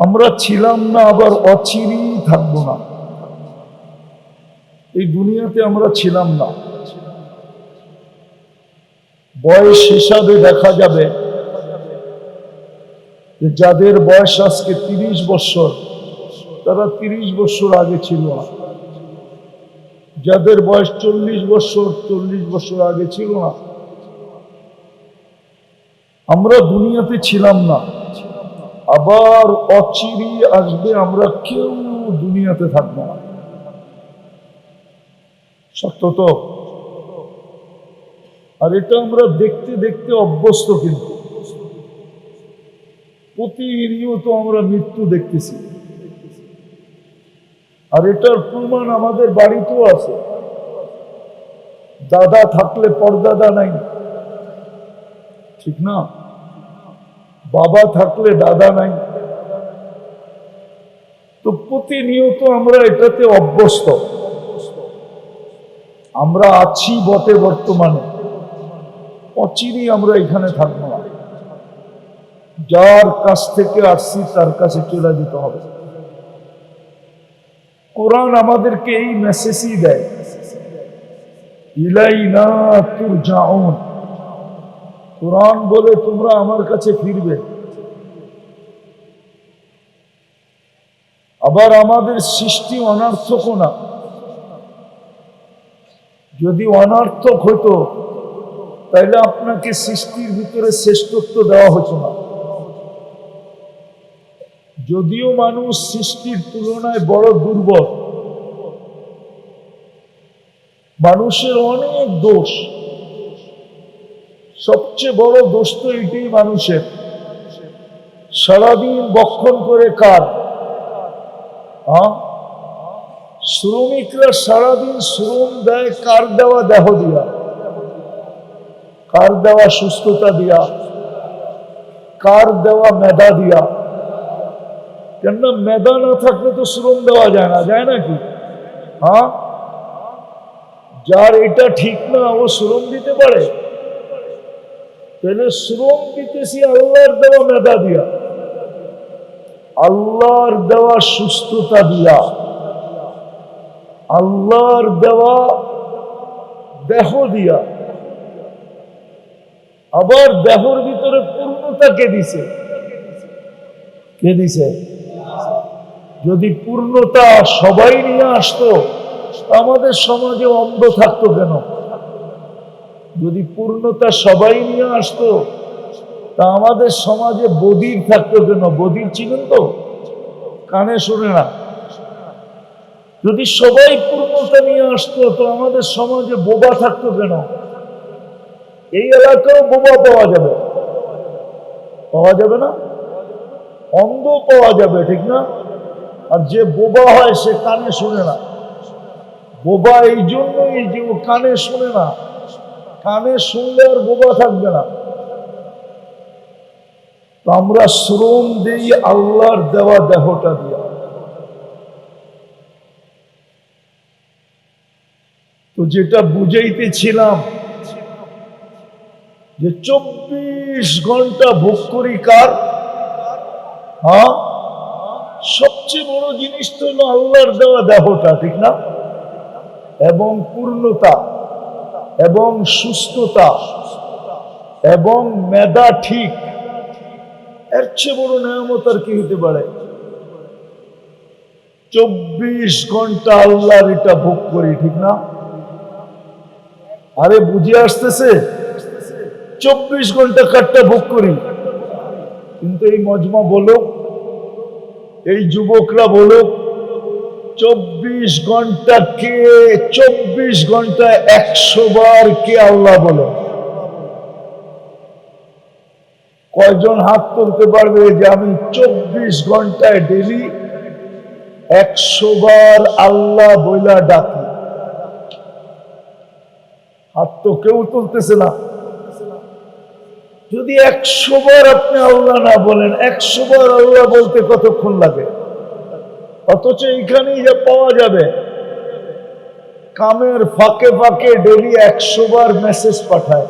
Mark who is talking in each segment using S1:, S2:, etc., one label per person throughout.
S1: আমরা ছিলাম না, আবার অচিরই থাকব না। এই দুনিয়াতে আমরা ছিলাম না। বয়স হিসাবে দেখা যাবে যাদের বয়স আজকে তিরিশ বছর, তারা তিরিশ বছর আগে ছিল না। যাদের বয়স চল্লিশ বছর চল্লিশ বছর আগে ছিল না। আমরা দুনিয়াতে ছিলাম না। আবার অচিরি আসবে, আমরা কেউ দুনিয়াতে থাকব না। সত্য তো? আর এটা আমরা দেখতে দেখতে অভ্যস্ত কিন্তু। প্রতিনিয়ত আমরা মৃত্যু দেখতেছি। আর এটার প্রমাণ আমাদের বাড়িতেও আছে। দাদা থাকলে পরদাদা নাই। ঠিক না? বাবা থাকলে দাদা নাই। তো প্রতিনিয়ত আমরা এটাতে অভ্যস্ত। আমরা আছি বটে বর্তমানে। অচিরই আমরা এখানে থাকব না। যার কাছ থেকে আসছি, তার কাছে চলে যেতে হবে। কোরআন আমাদেরকে এই মেসেজই দেয়। ইলাইনা তুরজাউন। কোরআন বলে তোমরা আমার কাছে ফিরবে। আবার আমাদের সৃষ্টি অনার্থক না। যদি অনার্থক হতো তাহলে আপনাকে সৃষ্টির ভিতরে শ্রেষ্ঠত্ব দেওয়া হতো না। যদিও মানুষ সৃষ্টির তুলনায় বড় দুর্বল, মানুষের অনেক দোষ। সবচেয়ে বড় দোষ তো এটাই মানুষের। সারাদিন বক্ষণ করে কার? হ্যাঁ শ্রমিকরা সারাদিন শ্রম দেয় কার দেওয়া দেহ দিয়া কার দেওয়া সুস্থতা দিয়া কার দেওয়া মেধা দিয়া কেননা মেধা না থাকলে তো শ্রম দেওয়া যায় না যায় নাকি হ্যাঁ যার এটা ঠিক না ও শ্রম দিতে পারে তাহলে শ্রম দিতেছি আল্লাহর দেওয়া মেধা দিয়া আল্লাহর দেওয়া সুস্থতা দিয়া, আল্লাহর দেওয়া দেহ দিয়া আবার দেহর ভিতরে পূর্ণতা কে দিছে? কে দিছে? যদি পূর্ণতা সবাই নিয়ে আসতো আমাদের সমাজে অন্ধ থাকতো কেন? যদি পূর্ণতা সবাই নিয়ে আসতো তা আমাদের সমাজে বদির থাকতো কেন বদির ছিলেন তো? কানে শুনে না। যদি সবাই পূর্ণতা নিয়ে আসতো, তো আমাদের সমাজে বোবা থাকতো কেন? এই এলাকাও বোবা পাওয়া যাবে। পাওয়া যাবে না? অন্ধ পাওয়া যাবে, ঠিক না? আর যে বোবা হয়, সে কানে শুনে না। বোবা এই জন্যই যে ও কানে শুনে না। কানে শুনলে আর বোবা থাকবে না। তো আমরা শ্রম দিই আল্লাহর দেওয়া দেহটা দিয়া তো যেটা বুঝাইতেছিলাম যে চব্বিশ ঘণ্টা ভোগ করি কার? হ্যাঁ? সবচেয়ে বড় জিনিস তো হলো আল্লাহর দেওয়া দেহটা, ঠিক না? এবং পূর্ণতা, এবং সুস্থতা, এবং মেধা ঠিক। এর চেয়ে বড় নিয়ামত আর কি হতে পারে? চব্বিশ ঘণ্টা আল্লাহর এটা ভোগ করি, ঠিক না? আরে বুঝে আসতেছে? চব্বিশ ঘণ্টা কাঠটা ভোগ করি। কিন্তু এই মজমা বলো, এই যুবকরা বলো, চব্বিশ ঘণ্টা কে চব্বিশ ঘণ্টা একশো বার কে আল্লাহ বলো? কয়জন হাত তুলতে পারবে যে আমি চব্বিশ ঘন্টায় ডেলি একশো বার আল্লাহ বইলা ডাকি? হাত তো কেউ তুলতেছে না। যদি একশো বার আপনি আল্লাহ না বলেন একশো বার আল্লাহ বলতে কতক্ষণ লাগে? অথচ এইখানেই যা পাওয়া যাবে। কামের ফাঁকে ফাঁকে ডেলি একশো বার মেসেজ পাঠায়।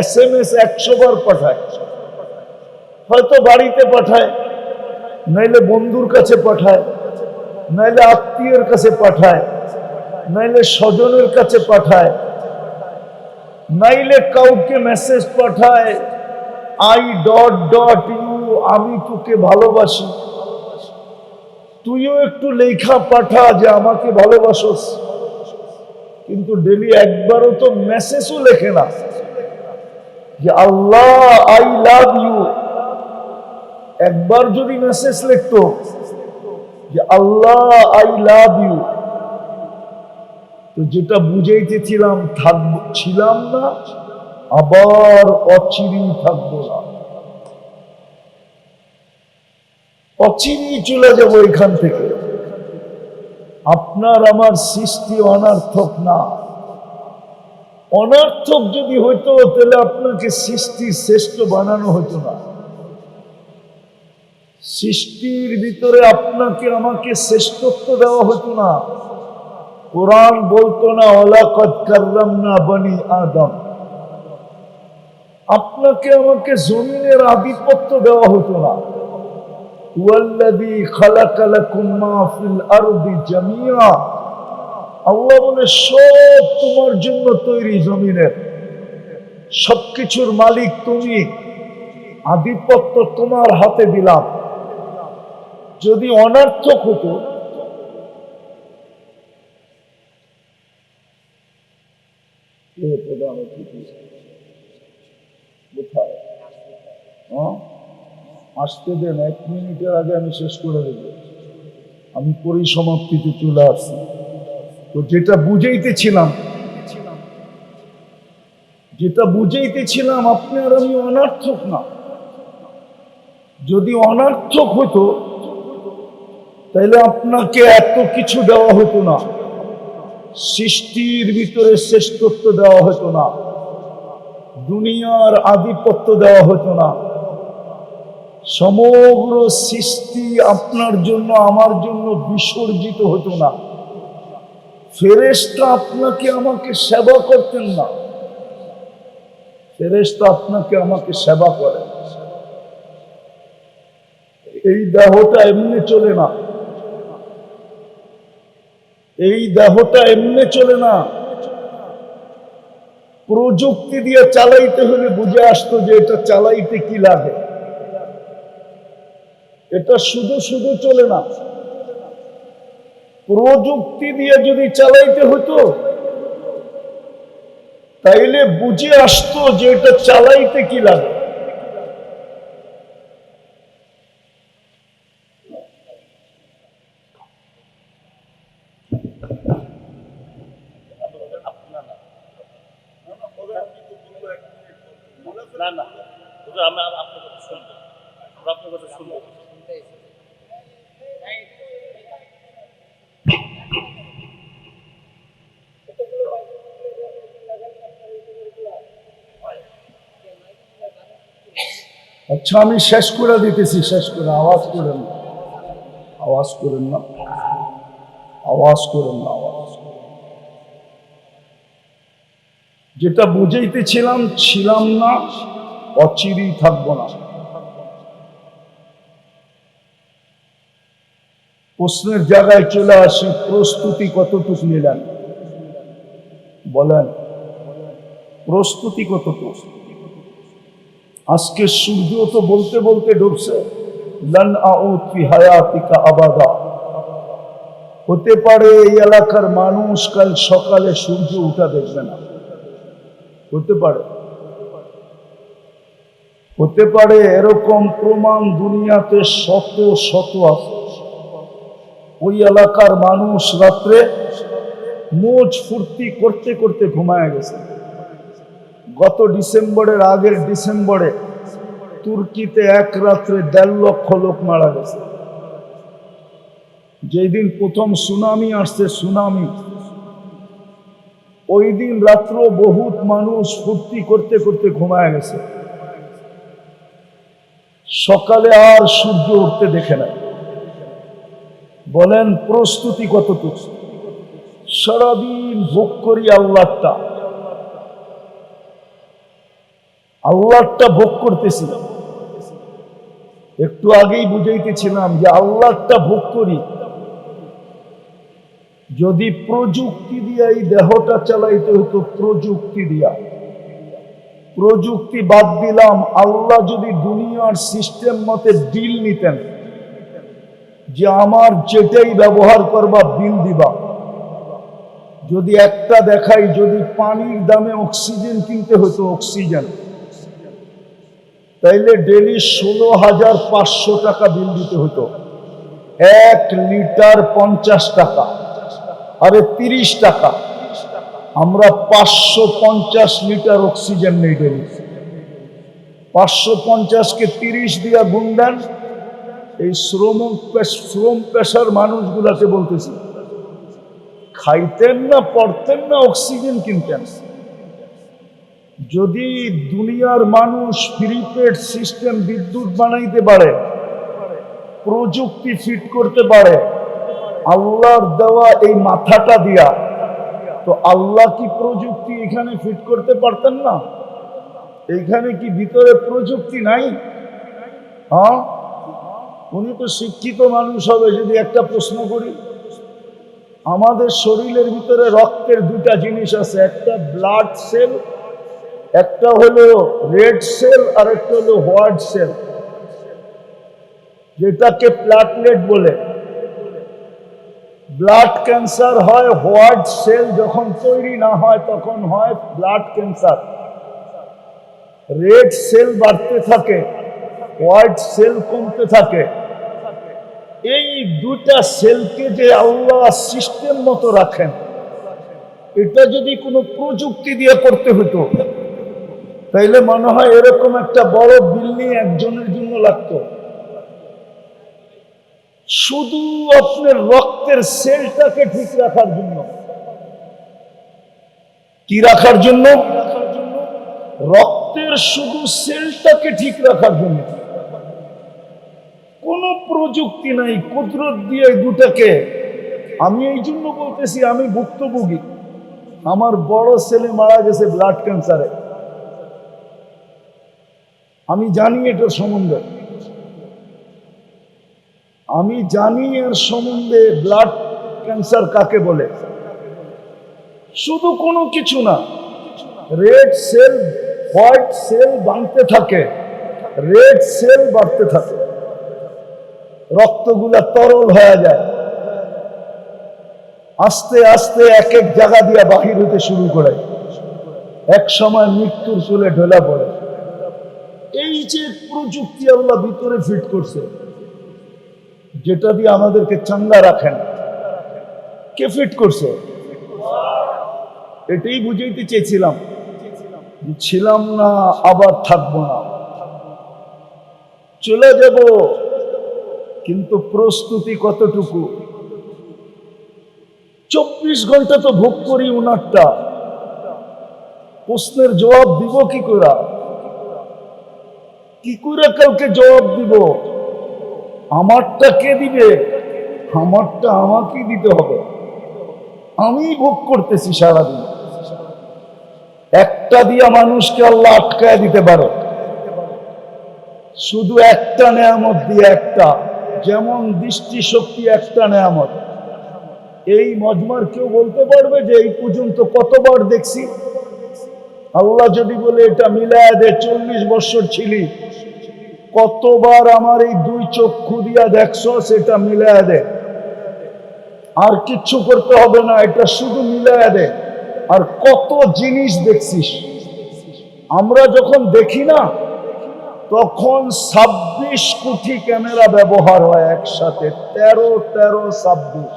S1: এস এম এস একশো বার পাঠায়। হয়তো বাড়িতে পাঠায়, নাইলে বন্ধুর কাছে পাঠায়, নাইলে আত্মীয়ের কাছে পাঠায়, নাইলে স্বজনের কাছে পাঠায়, নাইলে কাউকে মেসেজ পাঠায় আই ডট ডট ইউ আমি তোকে ভালোবাসি। তুইও একটু লেখা পাঠা যে আমাকে ভালোবাসোস। কিন্তু ডেলি একবারও তো মেসেজও লেখে না। যে, আল্লাহ আই লাভ ইউ একবার যদি মেসেজ লিখতো যে, আল্লাহ আই লাভ ইউ তো যেটা বুঝাইতেছিলাম থাকব ছিলাম না, আবার অচিরেই থাকব না। অচিরেই চলে যাব এখান থেকে। আপনার আমার সৃষ্টি অনার্থক না। অনার্থক যদি হইতো, তাহলে আপনাকে সৃষ্টি শ্রেষ্ঠ বানানো হতো না। সৃষ্টির ভিতরে আপনাকে, আমাকে শ্রেষ্ঠত্ব দেওয়া হতো না। কোরআন বলতো না ওলাকত কাল্লাম না বনি আদম। আপনাকে, আমাকে জমিনের আধিপত্য দেওয়া হতো না। ওয়াল্লাযী খালাকা লাকুম মা ফিল আরদি জামিয়া। আল্লাহ বলে, সব তোমার জন্য তৈরি জমিনের সবকিছুর মালিক তুমি। আধিপত্য তোমার হাতে দিলাম। যদি অনার্থক হতো হ্যাঁ? আসতে দেন, এক মিনিটের আগে আমি শেষ করে দেব। আমি পরিসমাপ্তিতে চলে আসছি। তো যেটা বুঝাইতেছিলাম যেটা বুঝাইতেছিলাম আপনি আর আমি অনার্থক না। যদি অনার্থক হতো তাহলে আপনাকে এত কিছু দেওয়া হতো না। সৃষ্টির ভিতরে শ্রেষ্ঠত্ব দেওয়া হতো না। দুনিয়ার আধিপত্য দেওয়া হতো না। সমগ্র সৃষ্টি আপনার জন্য আমার জন্য বিসর্জিত হতো না। ফেরেশতা আপনাকে আমাকে সেবা করতেন না। ফেরেশতা আপনাকে আমাকে সেবা করে। এই দেহটা এমনি চলে না। এই দেহটা এমনি চলে না। প্রযুক্তি দিয়ে চালাইতে হলে বুঝে আসতো যে এটা চালাইতে কি লাগে। এটা শুধু শুধু চলে না। প্রযুক্তি দিয়ে যদি চালাইতে হতো তাইলে বুঝে আসতো যে এটা চালাইতে কি লাগে
S2: না না হুজুর, আমরা আপনার কথা শুনব আমরা আপনার কথা শুনব
S1: আচ্ছা আমি শেষ করে দিতেছি, শেষ করে, আওয়াজ করেন না। আওয়াজ করেন না। আওয়াজ করেন না, আওয়াজ যেটা বুঝাইতেছিলাম, ছিলাম না, অচিরেই থাকব না। প্রশ্নের জায়গায় চলে আসি, প্রস্তুতি কতটুকু নিলেন? বলেন, প্রস্তুতি কতটুকু? আজকে সূর্য তো বলতে বলতে ডুবছে। আবাদা। হতে পারে এই এলাকার মানুষ কাল সকালে সূর্য উঠা দেখবে না। হতে পারে। হতে পারে এরকম প্রমাণ দুনিয়াতে শত শত আছে। ওই এলাকার মানুষ রাত্রে মোজ ফুর্তি করতে করতে ঘুমায় গেছে। গত ডিসেম্বরের আগের ডিসেম্বরে তুর্কিতে এক রাত্রে দেড় লক্ষ লোক মারা গেছে। যেদিন প্রথম সুনামি আসছে, সুনামি। ওই দিন রাত্র বহুত মানুষ ফুর্তি করতে করতে ঘুমায় গেছে। সকালে আর সূর্য উঠতে দেখে না। বলেন, প্রস্তুতি কতটুকু? সারাদিন ভোগ করি আল্লাহটা আল্লাহটা ভোগ করতেছি একটু আগেই বুঝাইতেছিলাম যে আল্লাহটা ভোগ করি। যদি প্রযুক্তি দিয়া এই দেহটা চালাইতে হতো, প্রযুক্তি দিয়া। প্রযুক্তি বাদ দিলাম, আল্লাহ যদি দুনিয়ার সিস্টেম মতে বিল নিতেন, যে আমার যেটাই ব্যবহার করবা বিল দিবা। যদি একটা দেখাই, যদি পানির দামে অক্সিজেন কিনতে হতো অক্সিজেন তাইলে ডেলি ষোলো হাজার পাঁচশো টাকা বিল দিতে হতো এক লিটার পঞ্চাশ টাকা, আরে তিরিশ টাকা। আমরা পাঁচশো পঞ্চাশ লিটার অক্সিজেন নেই ডেলি। পাঁচশো পঞ্চাশকে তিরিশ দিয়া গুণ দেন, এই শ্রম শ্রম পেশার মানুষগুলাকে বলতেছি, খাইতেন না, পড়তেন না, অক্সিজেন কিনতেন। যদি দুনিয়ার মানুষ প্রিপেড সিস্টেম বিদ্যুৎ বানাইতে পারে, প্রযুক্তি ফিট করতে পারে, আল্লাহর দেওয়া এই মাথাটা দিয়া, তো আল্লাহ কি প্রযুক্তি এখানে ফিট করতে পারতেন না? এইখানে কি ভিতরে প্রযুক্তি নাই? হ্যাঁ? উনি তো শিক্ষিত মানুষ হবে যদি একটা প্রশ্ন করি। আমাদের শরীরের ভিতরে রক্তের দুটা জিনিস আছে, একটা ব্লাড সেল একটা হলো রেড সেল আর একটা হলো হোয়াইট সেল যেটাকে প্লাটলেট বলে। ব্লাড ক্যান্সার হয় হোয়াইট সেল যখন তৈরি না হয় তখন হয় ব্লাড ক্যান্সার রেড সেল বাড়তে থাকে হোয়াইট সেল কমতে থাকে। এই দুটা সেলকে যে আল্লাহ সিস্টেম মতো রাখেন, এটা যদি কোনো প্রযুক্তি দিয়ে করতে হতো তাইলে মনে হয় এরকম একটা বড় বিল্ডিং একজনের জন্য লাগতো। শুধু আপনার রক্তের সেলটাকে ঠিক রাখার জন্য। কি রাখার জন্য? রক্তের শুধু সেলটাকে ঠিক রাখার জন্য। কোনো প্রযুক্তি নাই, কুদরত দিয়ে দুটাকে। আমি এই জন্য বলতেছি, আমি ভুক্তভোগী। আমার বড় ছেলে মারা গেছে ব্লাড ক্যান্সারে আমি জানি এটার সম্বন্ধে। আমি জানি এর সম্বন্ধে ব্লাড ক্যান্সার কাকে বলে। শুধু কোনো কিছু না রেড সেল হোয়াইট সেল বাড়তে থাকে রেড সেল বাড়তে থাকে। রক্তগুলা তরল হয়ে যায়। আস্তে আস্তে এক এক জায়গা দিয়ে বাহির হতে শুরু করে। এক সময় মৃত্যুর চুলে ঢোলা পড়ে। এই যে প্রযুক্তি আল্লাহ ভিতরে ফিট করছে, যেটা দিয়ে আমাদেরকে চাঙ্গা রাখেন, কে ফিট করছে? এটাই বুঝাইতে চেয়েছিলাম। ছিলাম না, আবার থাকব না। চলে যাব, কিন্তু প্রস্তুতি কতটুকু? চব্বিশ ঘণ্টা তো ভোগ করি উনারটা। প্রশ্নের জবাব দিব কি করে? কি করে কালকে জবাব দিব? আমারটা কে দিবে? আমারটা আমাকে দিতে হবে। আমি ভোগ করতেছি সারাদিন। একটা দিয়া মানুষকে আল্লাহ আটকায় দিতে পারে। শুধু একটা নেয়ামত দিয়ে একটা। যেমন দৃষ্টি শক্তি একটা নেয়ামত। এই মজমার কেউ বলতে পারবে যে এই পর্যন্ত কতবার দেখছি? আল্লাহ যদি বলে এটা মিলায় দে, চল্লিশ বছর ছিলি। কতবার আমার এই দুই চক্ষু দিয়া দেখছ, সেটা মিলায় দে। আর কিচ্ছু করতে হবে না, এটা শুধু মিলায় দে। আর কত জিনিস দেখছিস। আমরা যখন দেখি না, তখন ছাব্বিশ কোটি ক্যামেরা ব্যবহার হয় একসাথে, তেরো তেরো, ছাব্বিশ।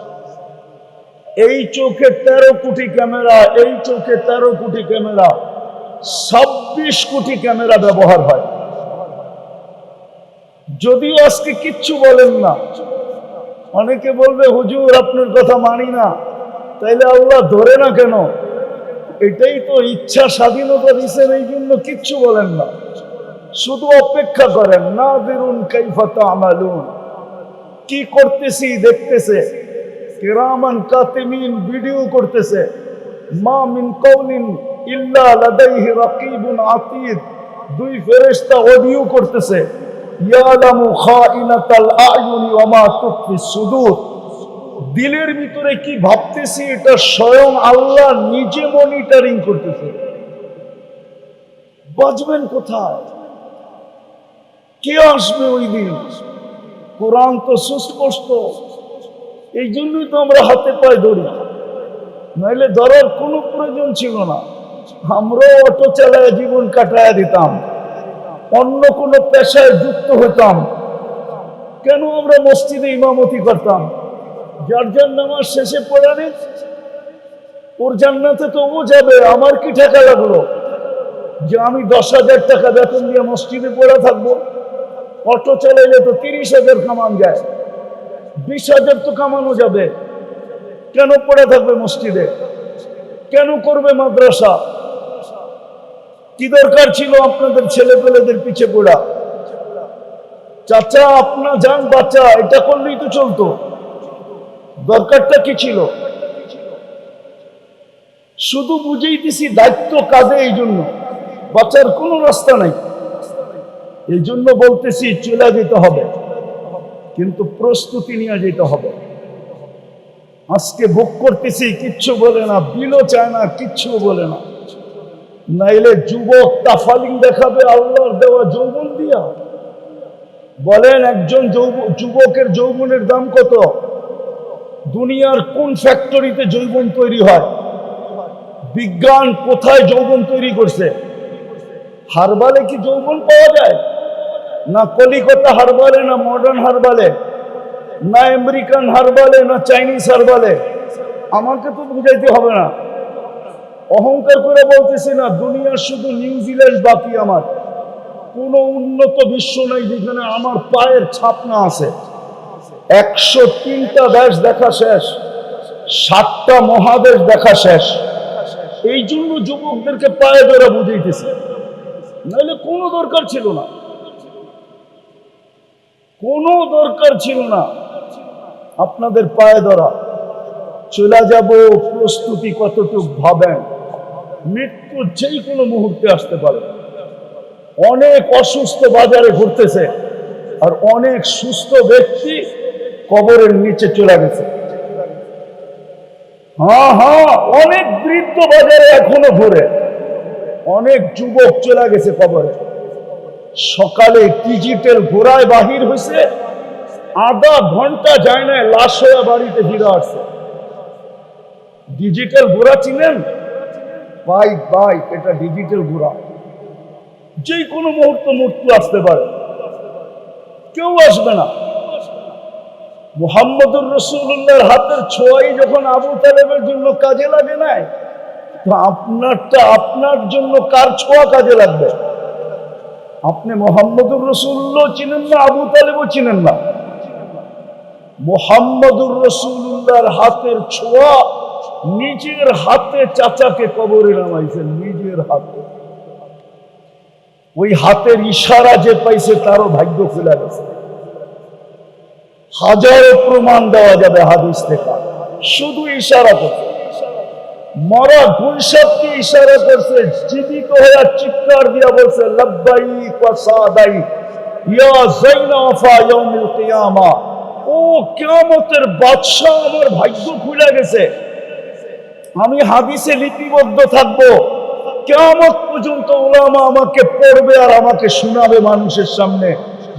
S1: এই চোখে তেরো কোটি ক্যামেরা, এই চোখে তেরো কোটি ক্যামেরা, ছাব্বিশ কোটি ক্যামেরা ব্যবহার হয়। যদিও আজকে কিচ্ছু বলেন না, অনেকে বলবে, হুজুর, আপনার কথা মানি না। তাইলে আল্লাহ ধরে না কেন? এটাই তো ইচ্ছা স্বাধীনতা দিচ্ছেন এই জন্য কিচ্ছু বলেন না। শুধু অপেক্ষা করেন না বেরুন কাইফাতা আমালুন কি করতেছি দেখতেছে, কিরামান কাতিমিন ভিডিও করতেছে, মা মিন কওলিন ইল্লা লাদাইহি রাকিবুন আতীদ। দুই ফেরেশতা অডিও করতেছে দিলের ভিতরে কি ভাবতেছি, এটা স্বয়ং আল্লাহ নিজে মনিটরিং করতেছে। বাঁচবেন কোথায়? কে আসবে ওই দিন? কোরআন তো সুস্পষ্ট। এই জন্যই তো আমরা হাতে পায়ে ধরি। নাইলে ধরার কোনো প্রয়োজন ছিল না। আমরাও অটো চালায় জীবন কাটায় দিতাম। অন্য কোনো পেশায় যুক্ত হতাম। কেন আমরা মসজিদে ইমামতি করতাম? যার যার নামাজ শেষে পড়ানে ওর জান্নাতে তো ও যাবে, আমার কি টাকা লাগল? যে আমি দশ হাজার টাকা বেতন দিয়ে মসজিদে পড়া থাকব। অটো চালাইলে তো তিরিশ হাজার কামান যায়। বিশ হাজার তো কামানো যাবে। কেন পড়ে থাকবে মসজিদে? কেন করবে মাদ্রাসা? কি দরকার ছিল আপনাদের ছেলে পেলেদের পিছে পড়া? চাচা, আপনা যান, বাচ্চা, এটা করলেই তো চলতো। দরকারটা কি ছিল? শুধু বুঝেইতেছি দায়িত্ব কাজে এই জন্য। বাচ্চার কোনো রাস্তা নাই। এই জন্য বলতেছি, চলে যেতে হবে। কিন্তু প্রস্তুতি নিয়ে যেতে হবে। আজকে ভোগ করতেছি, কিচ্ছু বলে না, বিলও চায় না, কিচ্ছু বলে না। নাইলে যুবক তাফালিং দেখাবে, আল্লাহর দেওয়া যৌবন দিয়া। বলেন, একজন যৌব- যুবকের যৌবনের দাম কত? দুনিয়ার কোন ফ্যাক্টরিতে যৌবন তৈরি হয়? বিজ্ঞান কোথায় যৌবন তৈরি করছে? হারবালে কি যৌবন পাওয়া যায়? না কলিকতা হারবালে, না মডার্ন হারবালে? না আমেরিকান হারবালে, না চাইনিজ হারবালে? আমাকে তো বুঝাইতে হবে না। অহংকার করে বলতেছি না দুনিয়ার শুধু নিউজিল্যান্ড বাকি আমার। কোনো উন্নত বিশ্ব নেই যেখানে আমার পায়ের ছাপ না আছে। একশো তিনটা দেশ দেখা শেষ, সাতটা মহাদেশ দেখা শেষ। এই জন্য যুবকদেরকে পায়ে ধরে বুঝাইতেছে। নাহলে কোনো দরকার ছিল না। কোনো দরকার ছিল না আপনাদের পায়ে ধরা। চলে যাব প্রস্তুতি কতটুক ভাবেন। মৃত্যু যেই কোনো মুহূর্তে আসতে পারে। অনেক অসুস্থ বাজারে ঘুরতেছে আর অনেক সুস্থ ব্যক্তি কবরের নিচে চলে গেছে। হ্যাঁ হ্যাঁ অনেক বৃদ্ধ বাজারে এখনও ঘুরে। অনেক যুবক চলে গেছে কবরে। সকালে ডিজিটাল ঘোড়ায় বাহির হয়েছে আধা ঘণ্টা যায় না লাশ হয়ে বাড়িতে ফিরে আসছে। ডিজিটাল ঘোড়া চিনেন? বাইক বাইক, এটা ডিজিটাল ঘোড়া। যে কোনো মুহূর্ত মৃত্যু আসতে পারে। কেউ আসবে না। মুহাম্মদুর রসুল্লাহর হাতের ছোঁয়াই যখন আবু তালেবের জন্য কাজে লাগে নাই, তো আপনারটা আপনার জন্য কার ছোঁয়া কাজে লাগবে? আপনি মোহাম্মদুর রসুল্লাহ চিনেন না, আবু তালেবও চিনেন না। মোহাম্মদুর রসুল্লাহর হাতের ছোঁয়া নিজের হাতে চাচাকে কবরে নামাইছেন নিজের হাতে। ওই হাতের ইশারা যে পাইছে তারও ভাগ্য খুলে গেছে। হাজারো প্রমাণ দেওয়া যাবে হাদিস থেকে। শুধু ইশারা করছে। মরা গুলশাবকে ইশারা করছে, জীবিত হয়ে চিৎকার দিয়া বলছে লব্বাই সাদাই ইয়া জাইনাফা ইয়াউমিল কিয়ামা। ও কিয়ামতের বাদশা আমার ভাগ্য খুলে গেছে। আমি হাদিসে লিপিবদ্ধ থাকব। কেমত পর্যন্ত ওলামা আমাকে পড়বে আর আমাকে শোনাবে মানুষের সামনে।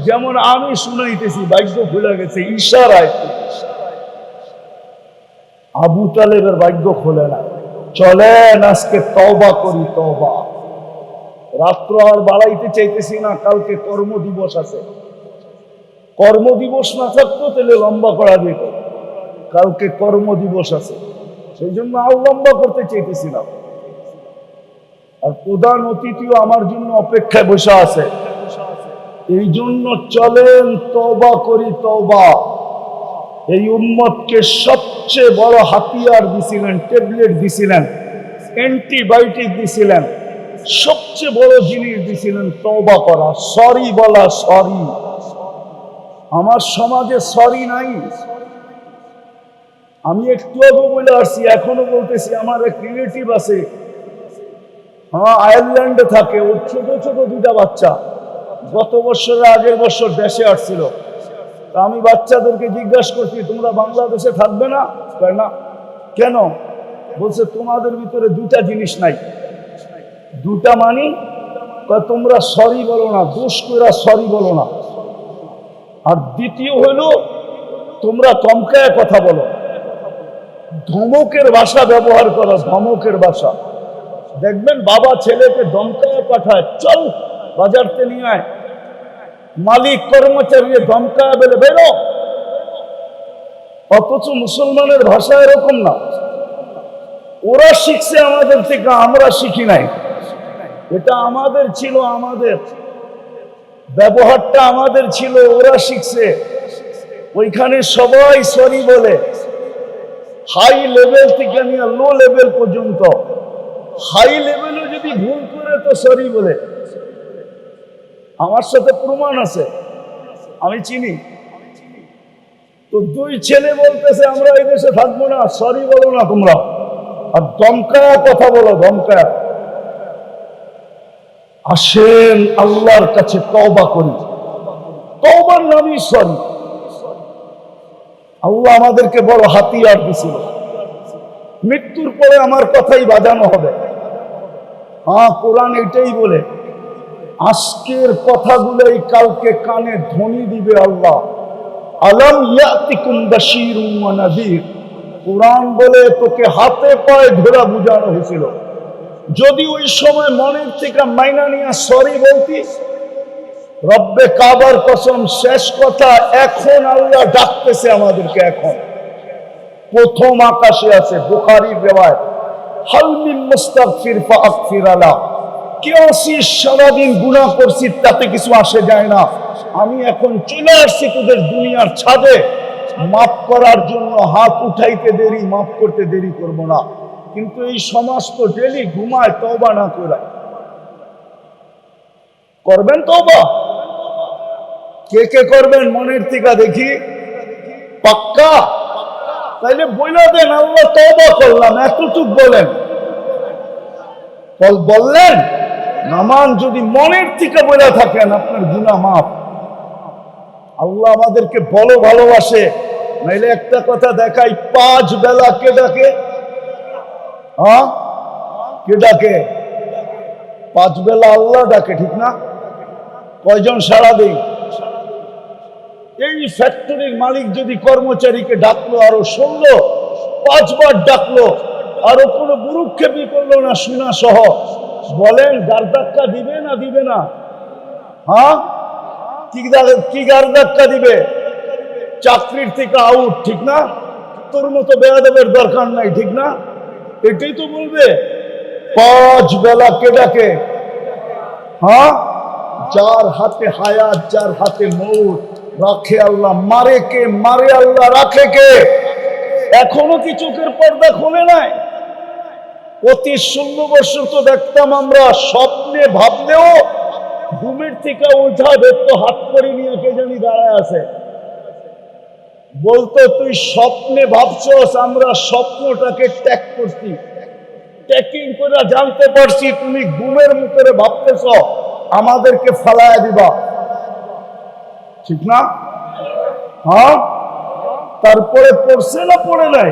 S1: যেমন আমি শুনাইতেছি, ভাগ্য খুলে গেছে, ইশারায়। আবু তালেবের ভাগ্য খোলে না। চলেন আজকে তওবা করি, তওবা। রাত্র আর বাড়াইতে চাইতেছি না, কালকে কর্ম দিবস আছে। কর্ম দিবস না থাকতো তাহলে লম্বা করা যেত। কালকে কর্ম দিবস আছে। সেই জন্য আর করতে চেয়েছিলাম। আর প্রধান অতিথিও আমার জন্য অপেক্ষায় বসে আছে। এই জন্য চলেন তবা করি তবা এই উম্মতকে সবচেয়ে বড় হাতিয়ার দিছিলেন, ট্যাবলেট দিছিলেন, অ্যান্টিবায়োটিক দিছিলেন, সবচেয়ে বড় জিনিস দিছিলেন তবা করা। সরি বলা সরি। আমার সমাজে সরি নাই। আমি একটু আগে বলে আসছি, এখনও বলতেছি, আমার এক রিলেটিভ আছে। হ্যাঁ আয়ারল্যান্ডে থাকে, ওর ছোট ছোট দুটা বাচ্চা। গত বছরের আগের বছর দেশে আসছিল। তা আমি বাচ্চাদেরকে জিজ্ঞাসা করছি, তোমরা বাংলাদেশে থাকবে না? না। কেন? বলছে, তোমাদের ভিতরে দুটা জিনিস নাই। দুটা মানি? তোমরা সরি বলো না, দোষ করে সরি বলো না। আর দ্বিতীয় হলো তোমরা চমকায় কথা বলো। ধমকের ভাষা ব্যবহার করো, ধমকের ভাষা। দেখবেন বাবা ছেলেকে ধমকায় পাঠায়, চল বাজারতে নিয়ে আয়। মালিক, কর্মচারী ধমকায় বেলে, বেরো। অথচ মুসলমানের ভাষা এরকম না। ওরা শিখছে আমাদের থেকে, আমরা শিখি নাই। এটা আমাদের ছিল, আমাদের ব্যবহারটা আমাদের ছিল, ওরা শিখছে। ওইখানে সবাই সরি বলে। হাই লেভেল থেকে নিয়ে লো লেভেল পর্যন্ত। হাই লেভেলও যদি ভুল করে তো সরি বলে। আমার সাথে প্রমাণ আছে। আমি চিনি। তো দুই ছেলে বলতেছে, আমরা এই দেশে থাকব না। সরি বলো না তোমরা। আর দমকায়া কথা বলো দমকায়া আসেন আল্লাহর কাছে তওবা করি। তওবার নামই সরি আল্লাহ আমাদেরকে বড় হাতিয়ার দিছিল। মৃত্যুর পরে আমার কথাই বাজানো হবে। হ্যাঁ কোরআন এটাই বলে, আজকের কথাগুলোই কালকে কানে ধ্বনি দিবে আল্লাহ। আলম ইয়াতিকুম বাশীরুম ওয়া কোরআন বলে তোকে হাতে পায়ে ধরা বুঝানো হয়েছিল। যদি ওই সময় মনের থেকে মাইনা নিয়ে সরি বলতিস রব্বে কাবার কসম, শেষ কথা এখন আল্লাহ ডাকতেছে আমাদেরকে এখন। প্রথম আকাশে আছে বুখারির রেওয়ায় হালমিন মুস্তাগফির ফাগফির আলা কে সারাদিন গুনাহ করছি তাতে কিছু আসে যায় না। আমি এখন চলে আসছি তোদের দুনিয়ার ছাদে। মাফ করার জন্য হাত উঠাইতে দেরি, মাফ করতে দেরি করব না। কিন্তু এই সমাজ তো ডেলি ঘুমায় তবা না করে। করবেন তওবা? কে কে করবেন মনের টিকা দেখি? পাক্কা? তাইলে বইলা দেন, আল্লাহ তওবা করলাম, এতটুক বলেন। বল- বললেন নামান যদি মনের টিকা বলে থাকেন, আপনার গুনা মাফ। আল্লাহ আমাদেরকে বলো ভালোবাসে, নাইলে একটা কথা দেখাই, পাঁচ বেলা কে ডাকে? হ্যাঁ? কে ডাকে? পাঁচ বেলা আল্লাহ ডাকে, ঠিক না? কয়জন সারা দিন এই ফ্যাক্টরির মালিক যদি কর্মচারীকে ডাকলো আরও শুনলো, পাঁচবার ডাকলো, আরও কোনো গুরুক্ষেপই করল না, শোনা সহ। বলেন গার্দাক্কা দিবে না দিবে না? হ্যাঁ? কি কি গার্দাক্কা দিবে? চাকরির থেকে আউট ঠিক না? তোর মতো বেয়াদবের দরকার নাই, ঠিক না? এটাই তো বলবে। পাঁচ বেলা কে ডাকে? হ্যাঁ? যার হাতে হায়াত, যার হাতে মৌত। রাখে আল্লাহ, মারে কে? মারে আল্লাহ, রাখে কে? এখনও কি চোখের পর্দা খুলে নাই? অতি ষোলো বছর তো দেখতাম আমরা স্বপ্নে ভাবলেও ঘুমের থেকে উঠা দেখতো হাত করে নিয়ে কে জানি দাঁড়ায় আছে। বলতো, তুই স্বপ্নে ভাবছস, আমরা স্বপ্নটাকে ট্যাগ করছি। ট্যাকিং করে জানতে পারছি তুমি ঘুমের মুখে ভাবতেছ, আমাদেরকে ফালায় দিবা। ঠিক না? হ্যাঁ? তারপরে পড়ছে না পড়ে নাই?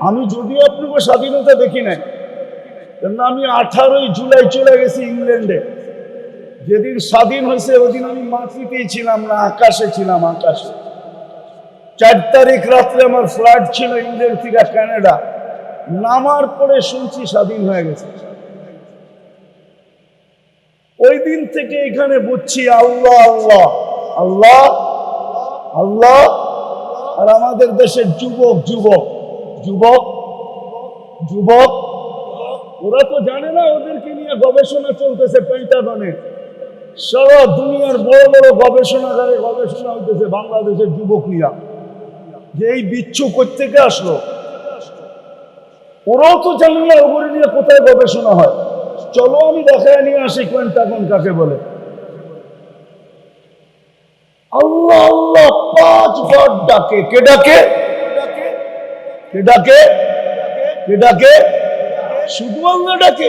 S1: আমি যদিও আপনাকে স্বাধীনতা দেখি নাই আমি আঠারোই জুলাই চলে গেছি ইংল্যান্ডে। যেদিন স্বাধীন হয়েছে, ওদিন আমি মাটিতেই ছিলাম না, আকাশে ছিলাম, আকাশে। চার তারিখ রাত্রে আমার ফ্লাইট ছিল ইংল্যান্ড থেকে কানাডা। নামার পরে শুনছি স্বাধীন হয়ে গেছে। ওই দিন থেকে এখানে বুঝছি আল্লাহ আল্লাহ। আল্লাহ আল্লাহ, আর আমাদের দেশের যুবক যুবক যুবক যুবক, ওরা তো জানে না ওদেরকে নিয়ে গবেষণা চলতেছে পেন্টাগনে সারা দুনিয়ার বড় বড় গবেষণাগারে গবেষণা হইতেছে বাংলাদেশের যুবক নিয়ে। যে এই বিচ্ছু কোথেকে আসলো? ওরাও তো জানে না ওগুলি নিয়ে কোথায় গবেষণা হয়। চলো আমি দেখায় নিয়ে আসি কোয়েন্টাগন কাকে বলে। আল্লাহ আল্লাহ পাঁচবার ডাকে। কে ডাকে? কে ডাকে? কে ডাকে? শুধু আল্লাহ ডাকে।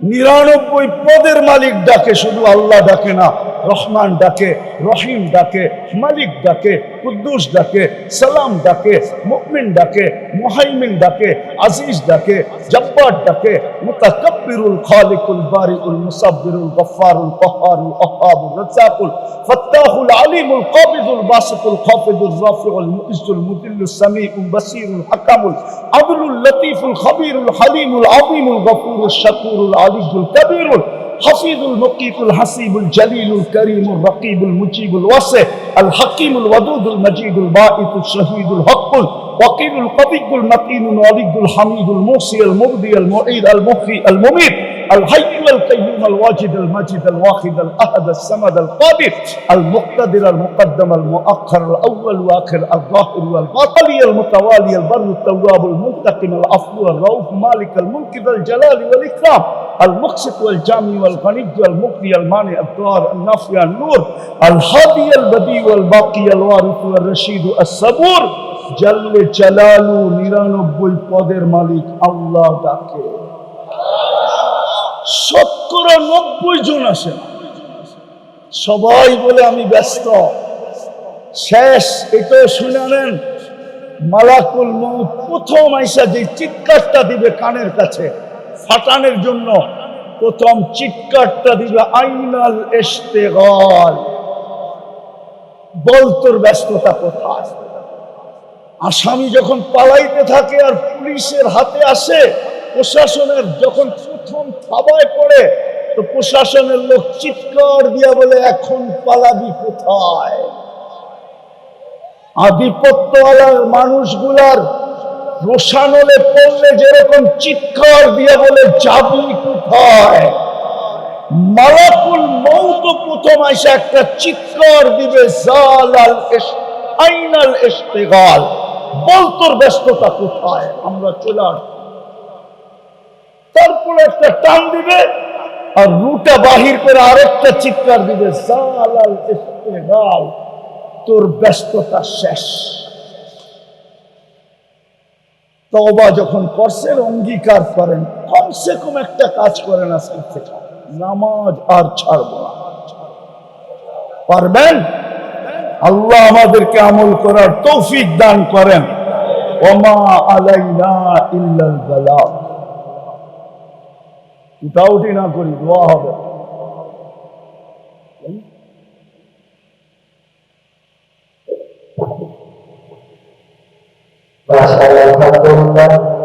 S1: নিরানব্বই পদের মালিক ডাকে, শুধু আল্লাহ ডাকে না। রহমান ডাকে রহিম ডাকে মালিক ডাকে কুদ্দুস ডাকে সালাম ডাকে মুকমিন ডাকে মুহাইমিন ডাকে আজিজ ডাকে জব্বার ডাকে মুতাকাব্বিরুল খালিকুল বারিউল মুসাব্বিরুল গফফারুল কহ্হারুল ওয়াহ্হাবুর রাজ্জাকুল ফাত্তাহুল আলিমুল কাবিদুল বাসিতুল খাফিদুল রাফিউল মুইজ্জুল মুদিল্লুস সামিউল বাসিরুল হাকামুল আদলুল লতিফুল খবীরুল হালিমুল আযীমুল গফুরুল শাকুরুল আলিজুল কবীরুল হাফিজুল মকিকুল হাসিবুল জালিলুল করিমুল রকিবুল মুজিবুল ওয়াসে আল হাকিমুল ওয়াদুদুল মজিদুল বাঈতুল শহীদুল হকুল ওয়াকিলুল কবিকুল মাতিনুল অলিকুল হামিদুল মুসি আল মুবদি আল মুঈদ আল মুফি আল মুমিত الحي القيوم الواجد المجيد الواحد الاحد الصمد القادر المقتدر المقدم المؤخر الاول واخر الظاهر والباطن المتوالي البر التواب المنتقم العفو الرؤوف مالك الملك ذا الجلال والاكرام المقسط والجامع والغني والمقضي المانع الضار النافع النور الهادي البديع والباقي الوارث والرشيد الصبور جل جلاله নিরানব্বই পদের মালিক আল্লাহ ডাকে শতকরা নব্বই জন আসে সবাই বলে, আমি ব্যস্ত। শেষ। এটাও শুনে নেন। মালাকুল মৌত প্রথম আইসা যে চিৎকারটা দিবে কানের কাছে, ফাটানের জন্য, প্রথম চিৎকারটা দিবে, আইনাল এস্তেগল বল, তোর ব্যস্ততা কোথায়? আসামি যখন পালাইতে থাকে আর পুলিশের হাতে আসে প্রশাসনের যখন প্রথম থাবায় পড়ে, তো প্রশাসনের লোক চিৎকার দিয়া বলে, এখন পালাবি কোথায়? আধিপত্যওয়ালার মানুষগুলার রোশানলে পড়লে যেরকম চিৎকার দিয়ে বলে, যাবি কোথায়? মালাকুল মৌত প্রথম আইসা একটা চিৎকার দিবে জাল আল ইস- আইনাল ইস্তেগাল বলতোর ব্যস্ততা কোথায়? আমরা চলে আসব। তারপরে একটা টান দিবে আর রুটা বাহির করে আরেকটা চিৎকার দিবে তোর ব্যস্ততা শেষ। তবা যখন করছেন, অঙ্গীকার করেন, কমসে কম একটা কাজ করেন আজকে থেকে, নামাজ আর ছাড়বো না। পারবেন? আল্লাহ আমাদেরকে আমল করার তৌফিক দান করেন। ওমা আলাইনা ইল্লাল বালাগ। উঠাউটি না করি দোয়া হবে
S3: মাশাআল্লাহ আলহামদুলিল্লাহ